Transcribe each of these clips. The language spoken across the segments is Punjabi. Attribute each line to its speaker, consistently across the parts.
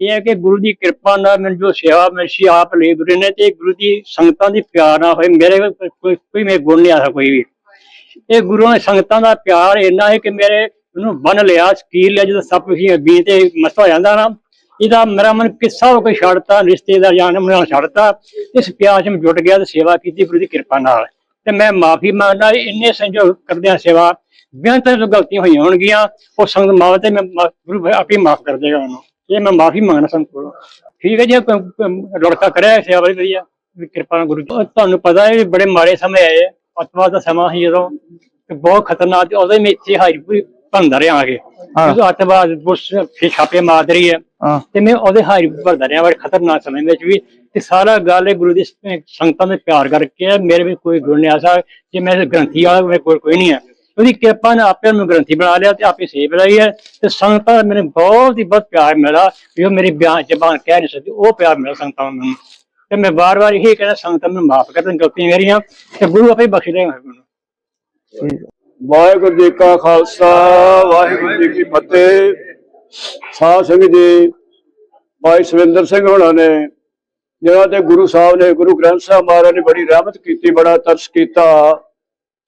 Speaker 1: ਇਹ ਹੈ ਕਿ ਗੁਰੂ ਦੀ ਕਿਰਪਾ ਨਾਲ ਮੈਨੂੰ ਜੋ ਸੇਵਾ ਮਿਲੀ ਆਪ ਲਈ ਗੁਰੂ ਨੇ ਤੇ ਗੁਰੂ ਦੀ ਸੰਗਤਾਂ ਦੀ ਪਿਆਰ ਨਾਲ ਹੋਏ। ਮੇਰੇ ਕੋਈ ਕੋਈ ਮੇਰੇ ਗੁਣ ਨਹੀਂ ਆਦਾ ਕੋਈ ਵੀ। ਇਹ ਗੁਰੂ ਨੇ ਸੰਗਤਾਂ ਦਾ ਪਿਆਰ ਇੰਨਾ ਹੈ ਕਿ ਮੇਰੇ ਉਹਨੂੰ ਬੰਨ ਲਿਆ ਸਕੀਲ ਲਿਆ, ਜਦੋਂ ਸੱਪ ਹੀ ਬੀ ਤੇ ਮਸਤ ਹੋ ਜਾਂਦਾ ਨਾ, ਇਹਦਾ ਮੇਰਾ ਮਨ ਕਿੱਸਾ ਹੋ ਕੇ ਛੱਡਤਾ, ਰਿਸ਼ਤੇਦਾਰ ਜਾਨ ਮਨ ਛੱਡਤਾ। ਇਸ ਪਿਆਰ ਚ ਮੈਂ ਜੁਟ ਗਿਆ ਤੇ ਸੇਵਾ ਕੀਤੀ ਗੁਰੂ ਦੀ ਕਿਰਪਾ ਨਾਲ। ਤੇ ਮੈਂ ਮਾਫੀ ਮੰਗਦਾ ਇੰਨੇ ਸੰਜੋਗ ਕਰਦਿਆਂ ਸੇਵਾ। ਬਿਆਨ ਤੋਂ ਗਲਤੀਆਂ ਹੋਈਆਂ ਹੋਣਗੀਆਂ, ਉਹ ਸੰਗਤ ਮਾਵ ਤੇ ਮੈਂ ਮਾ- ਗੁਰੂ ਆਪੇ ਮਾਫ ਕਰ ਦੇਗਾ ਉਹਨੂੰ। ਇਹ ਮੈਂ ਮਾਫੀ ਮੰਗਣਾ ਸੰਗਤ ਕੋਲੋਂ। ਠੀਕ ਹੈ ਜੀ ਲੜਕਾ ਕਰਿਆ ਸੇਵਾ ਬੜੀ ਵਧੀਆ ਵੀ ਕਿਰਪਾ ਨਾਲ ਗੁਰੂ ਜੀ। ਤੁਹਾਨੂੰ ਪਤਾ ਹੈ ਬੜੇ ਮਾੜੇ ਸਮੇਂ ਆਏ ਆ। ਅੱਤਵਾਦ ਦਾ ਸਮਾਂ ਸੀ ਜਦੋਂ ਬਹੁਤ ਖਤਰਨਾਕ ਹੀ ਮੈਂ ਇੱਥੇ ਹਾਈ ਪੂਰੀ ਭੰਦਾ ਰਿਹਾ ਆ ਕੇ। ਜਦੋਂ ਅੱਤਵਾਦ ਬੁਸ਼ ਫਿਰ ਛਾਪੇ ਮਾਰ ਰਹੀ ਹੈ। ਤੇ ਮੈਂ ਉਹਦੇ ਹਾਈ ਭਰਦਾ ਰਿਹਾ ਬੜੇ ਖਤਰਨਾਕ ਸਮੇਂ ਵਿੱਚ ਵੀ। ਤੇ ਸਾਰਾ ਗੱਲ ਹੈ ਗੁਰੂ ਦੀ ਸੰਗਤਾਂ ਦੇ ਪਿਆਰ ਕਰਕੇ। ਮੇਰੇ ਵਿੱਚ ਕੋਈ ਗੁਣ ਨਹੀਂ ਆਸਾ ਜੇ ਮੈਂ ਗ੍ਰੰਥੀ ਵਾਲਾ ਮੇਰੇ ਕੋਲ ਕੋਈ ਨਹੀਂ ਹੈ ਉਹਦੀ ਕਿਰਪਾ ਨੇ ਆਪੇ ਨੂੰ ਗ੍ਰੰਥੀ ਬਣਾ ਲਿਆ ਤੇ ਆਪੇ ਸੇਵ ਲਈ ਹੈ ਤੇ ਸੰਗਤਾਂ ਦਾ ਮੈਨੂੰ ਬਹੁਤ ਹੀ ਬਹੁਤ ਪਿਆਰ ਮਿਲਾ ਵੀ ਉਹ ਮੇਰੀ ਬਿਆਨ ਜ਼ਬਾਨ ਕਹਿ ਨਹੀਂ ਸਕਦੀ, ਉਹ ਪਿਆਰ ਮਿਲਿਆ ਸੰਗਤਾਂ ਨੂੰ ਤੇ ਮੈਂ ਵਾਰ-ਵਾਰ ਇਹ ਕਹਿੰਦਾ, ਸੰਗਤਾਂ ਨੂੰ ਮਾਫ ਕਰ ਦੇਣ, ਗਲਤੀਆਂ ਮੇਰੀਆਂ, ਤੇ ਗੁਰੂ ਆਪੇ ਬਖਸ਼ ਦੇਗਾ ਮੈਨੂੰ।
Speaker 2: ਵਾਹਿਗੁਰੂ ਜੀ ਕਾ ਖਾਲਸਾ, ਵਾਹਿਗੁਰੂ ਜੀ ਕੀ ਫਤਿਹ। ਸਾਧ ਸੰਗਤ ਜੀ, ਭਾਈ ਸਵਿੰਦਰ ਸਿੰਘ ਹੋਣਾ ਨੇ ਜਿਹਨਾਂ ਤੇ ਗੁਰੂ ਸਾਹਿਬ ਨੇ, ਗੁਰੂ ਗ੍ਰੰਥ ਸਾਹਿਬ ਮਹਾਰਾਜ ਨੇ ਬੜੀ ਰਹਿਮਤ ਕੀਤੀ, ਬੜਾ ਤਰਸ ਕੀਤਾ।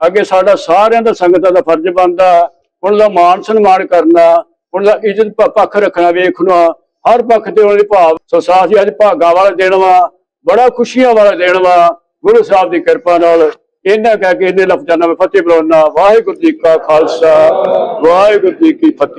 Speaker 2: ਅੱਗੇ ਸਾਡਾ ਸਾਰਿਆਂ ਦਾ ਸੰਗਤਾਂ ਦਾ ਫਰਜ਼ ਬਣਦਾ ਉਹਨਾਂ ਦਾ ਮਾਣ ਸਨਮਾਨ ਕਰਨਾ ਉਹਨਾਂ ਦਾ ਇੱਜ਼ਤ ਪੱਖ ਰੱਖਣਾ, ਵੇਖਣਾ, ਹਰ ਪੱਖ ਤੇ ਉਹਨਾਂ ਦੇ ਭਾਵ ਸੋ ਸਾਥੀ ਅੱਜ ਭਾਗਾ ਵਾਲਾ ਦਿਨ ਵਾ, ਬੜਾ ਖੁਸ਼ੀਆਂ ਵਾਲਾ ਦਿਨ ਵਾ, ਗੁਰੂ ਸਾਹਿਬ ਦੀ ਕਿਰਪਾ ਨਾਲ ਇਹਨਾਂ ਕਹਿ ਕੇ ਇਹਨੇ ਲਫ਼ਜ਼ਾਂ ਨਾਲ ਮੈਂ ਫਤਿਹ ਬੁਲਾਉਣਾ ਵਾਹਿਗੁਰੂ ਜੀ ਕਾ ਖਾਲਸਾ, ਵਾਹਿਗੁਰੂ ਜੀ ਕੀ ਫਤਿਹ।